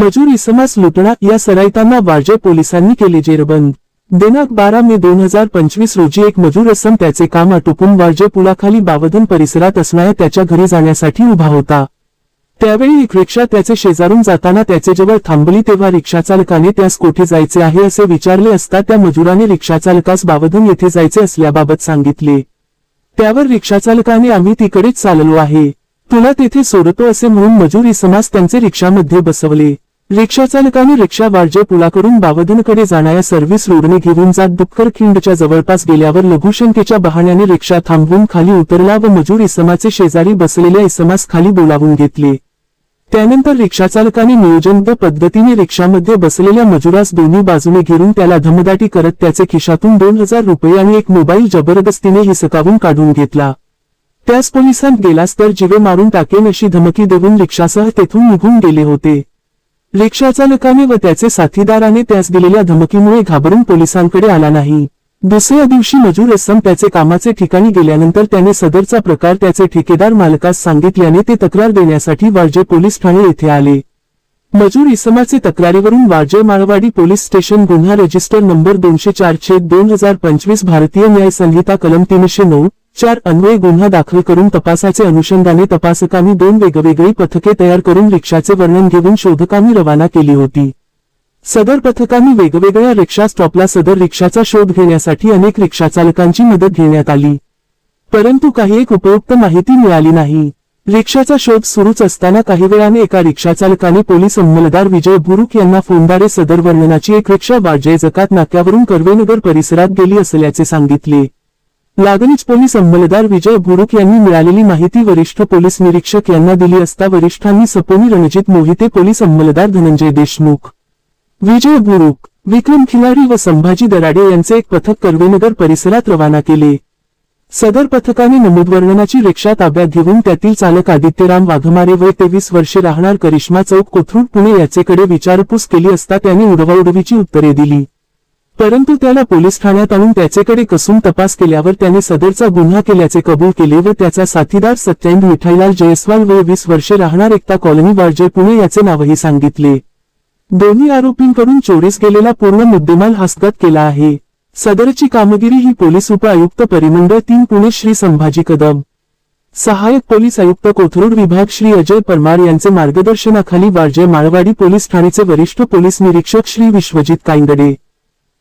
मजूर इसमास लुटणा या सराईतांना वाळजे पोलिसांनी केले जेरबंद. दिनांक बारा मे दोन हजार पंचवीस रोजी एक मजूर असम त्याचे काम आटोपून वाळजे पुलाखाली बावधन परिसरात असणाऱ्या त्याच्या घरी जाण्यासाठी उभा होता. त्यावेळी एक रिक्षा त्याचे शेजारून जाताना त्याचे जवळ थांबली तेव्हा रिक्षाचालकाने त्यास कोठे जायचे आहे असे विचारले असता त्या मजुराने रिक्षाचालकास बावधन येथे जायचे असल्याबाबत सांगितले. त्यावर रिक्षाचालकाने आम्ही तिकडेच चाललो आहे. तुला तेथे सोडतो असे म्हणून मजूर इसमास त्यांचे रिक्षामध्ये बसवले. रिक्षाचालकाने रिक्षा वारजे पुलाकडून बावधनकडे जाणाऱ्या सर्व्हिस रोडने घेऊन जात डुक्कर खिंडच्या जवळपास गेल्यावर लघुशंकेच्या बहाण्याने रिक्षा थांबवून खाली उतरला व मजूर इसमाचे शेजारी बसलेल्या इसमास खाली बोलावून घेतले. त्यानंतर रिक्षाचालकाने नियोजनबद्ध पद्धतीने रिक्षामध्ये बसलेल्या मजुरास दोन्ही बाजूने घेरून त्याला धमदाटी करत त्याचे खिशातून दोन हजार रुपये आणि एक मोबाईल जबरदस्तीने हिसकावून काढून घेतला. त्यास पोलिसांत गेलास तर जिवे मारून टाकेन अशी धमकी देऊन रिक्षासह तेथून निघून गेले होते. रिक्षाचालकाने व त्याचे साथीदाराने त्यास दिलेल्या धमकीमुळे घाबरून पोलिसांकडे आला नाही. दुसऱ्या दिवशी मजूर असम त्याचे कामाचे ठिकाणी गेल्यानंतर त्याने सदरचा प्रकार त्याचे ठेकेदार मालकास सांगितल्याने ते तक्रार देण्यासाठी वाळजे पोलीस ठाणे येथे आले. मजूर इसमाचे तक्रारीवरून वाळजे माळवाडी पोलीस स्टेशन गुन्हा रजिस्टर नंबर दोनशे चार छेद दोन हजार पंचवीस भारतीय न्याय संहिता कलम तीनशे नऊ चार अन्वय गुन्हा दाखल करून तपासाचे अनुषंगाने तपासकांनी दोन वेगवेगळी पथके तयार करून रिक्षाचे वर्णन घेऊन शोधकांनी रवाना केली होती. सदर पथकांनी वेगवेगळ्या रिक्षा स्टॉपला सदर रिक्षाचा शोध घेण्यासाठी अनेक रिक्षाचालकांची मदत घेण्यात आली. परंतु काही एक उपयुक्त माहिती मिळाली नाही. रिक्षाचा शोध सुरूच असताना काही वेळाने एका रिक्षाचालकाने पोलीस अंमलदार विजय बुरुक यांना फोनद्वारे सदर वर्णनाची एक रिक्षा वाजय जकात नाक्यावरून कर्वेनगर परिसरात गेली असल्याचे सांगितले. लागलीच पोलीस अंमलदार विजय बुरुक यांनी मिळालेली माहिती वरिष्ठ पोलीस निरीक्षक यांना दिली असता वरिष्ठांनी सपोनी रणजित मोहिते पोलीस अंमलदार धनंजय देशमुख विजय भुरुक विक्रम खिलारी व संभाजी दराडे यांचे एक पथक कर्वेनगर परिसरात रवाना केले. सदर पथकाने नमूद वर्णनाची रिक्षा ताब्यात घेऊन त्यातील चालक आदित्यराम वाघमारे वय तेवीस वर्षे राहणार करिश्मा चौक कोथरूड पुणे याचेकडे विचारपूस केली असता त्याने उडवाउडवीची उत्तरे दिली. परंतु त्याला पोलीस ठाण्यात आणून त्याचेकडे कसून तपास केल्यावर त्याने सदरचा गुन्हा केल्याचे कबूल केले व त्याचा साथीदार सत्यांद मिठाईलाल जयस्वाल व वीस वर्षे राहणार एकता कॉलनी वाळजे पुणे याचे नावही सांगितले. दोन्ही आरोपींकडून चोरीस गेलेला पूर्ण मुद्देमाल हस्तगत केला आहे. सदरची कामगिरी ही पोलीस उपआयुक्त परिमंडळ तीन पुणे श्री संभाजी कदम. सहायक पोलीस आयुक्त कोथरूड विभाग श्री अजय परमार यांचे मार्गदर्शनाखाली वाळजे माळवाडी पोलीस ठाणेचे वरिष्ठ पोलीस निरीक्षक श्री विश्वजित कायंदडे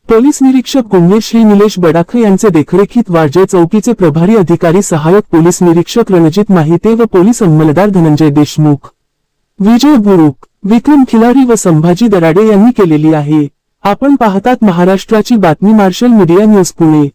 पोलीस निरीक्षक गुन्हे श्री निलेश बडाखे यांचे देखरेखीत वारजे चौकीचे प्रभारी अधिकारी सहाय्यक पोलीस निरीक्षक रणजित माहिते व पोलीस अंमलदार धनंजय देशमुख. विजय बुरुक विक्रम खिलारी व संभाजी दराडे यांनी केलेली आहे. आपण पाहतात महाराष्ट्राची बातमी मार्शल मीडिया न्यूज पुणे.